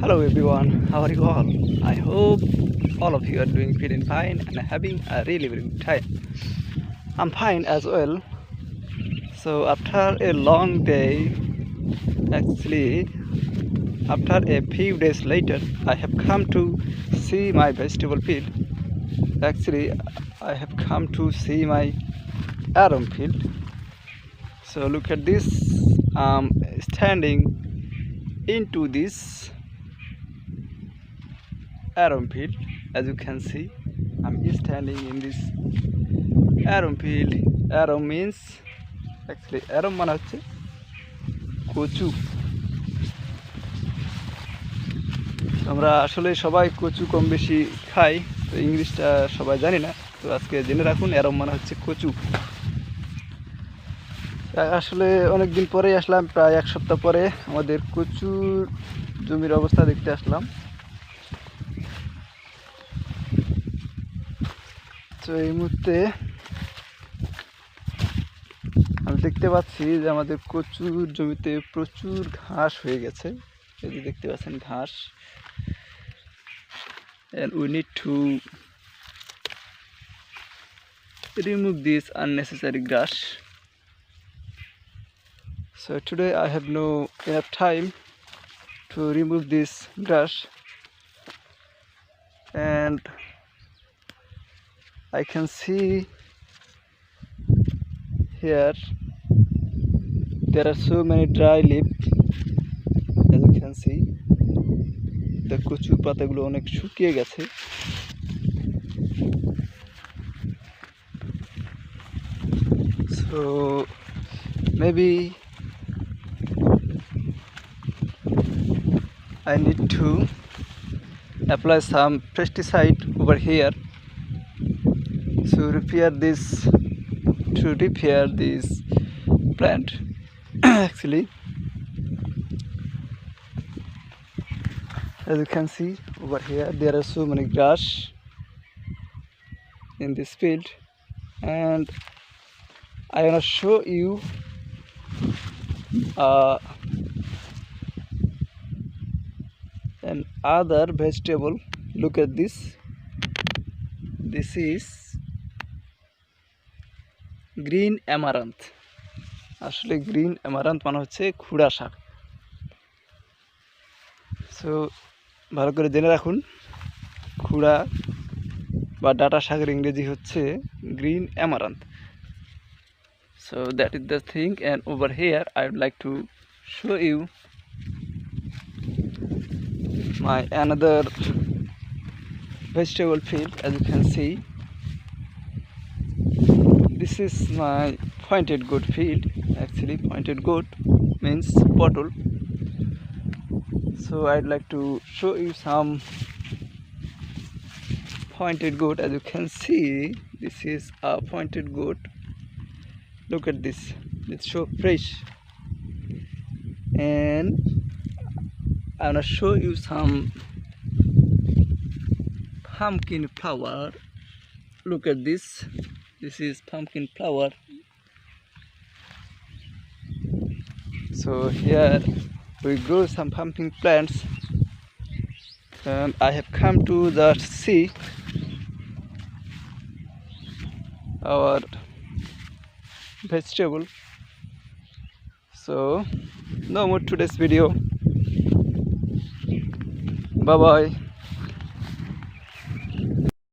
Hello everyone, how are you all? I hope all of you are doing fit fine and having a really very good time. I'm fine as well. So after a long day, actually after a few days later, I have come to see my vegetable field. Actually, I have come to see my arum field. So look at this. I'm standing into this arum field. As you can see, I'm standing in this arum field. Arum means actually arum মানে হচ্ছে কচু আমরা আসলে সবাই কচু কম বেশি খাই তো ইংলিশটা সবাই জানি না তো আজকে জেনে রাখুন এরম মানে হচ্ছে কচু আসলে অনেক দিন পরেই আসলাম প্রায় এক সপ্তাহ পরে আমাদের কচু জমির অবস্থা দেখতে আসলাম তো এই মুহূর্তে আমি দেখতে পাচ্ছি যে আমাদের প্রচুর জমিতে প্রচুর ঘাস হয়ে গেছে। যদি দেখতে পাচ্ছেন ঘাস। We need to remove this unnecessary grass so today I have enough time to remove this grass and I can see here there are so many dry leaves as you can see the কচুর পাতাগুলো অনেক শুকিয়ে গেছে so maybe I need to apply some pesticide over here to repair this to repair this plant. Actually as you can see over here there are so many grass in this field. And I want to show you uh, an other vegetable. Look at this. This is green amaranth. আসলে green amaranth মানে হচ্ছে খুড়া শাক। So ভালো করে জেনে রাখুন, খুড়া বা ডাটা শাকের ইংরেজি হচ্ছে green amaranth. So that is the thing and over here I would like to show you my another vegetable field as you can see this is my pointed goat field. Actually pointed goat means bottle so I'd like to show you some pointed goat. As you can see this is a pointed goat. Look at this. It's so fresh. And I'm gonna show you some pumpkin flower. Look at this this is pumpkin flower. So here we grow some pumpkin plants. And I have come to the sea. Our vegetable. So no more today's video. Bye bye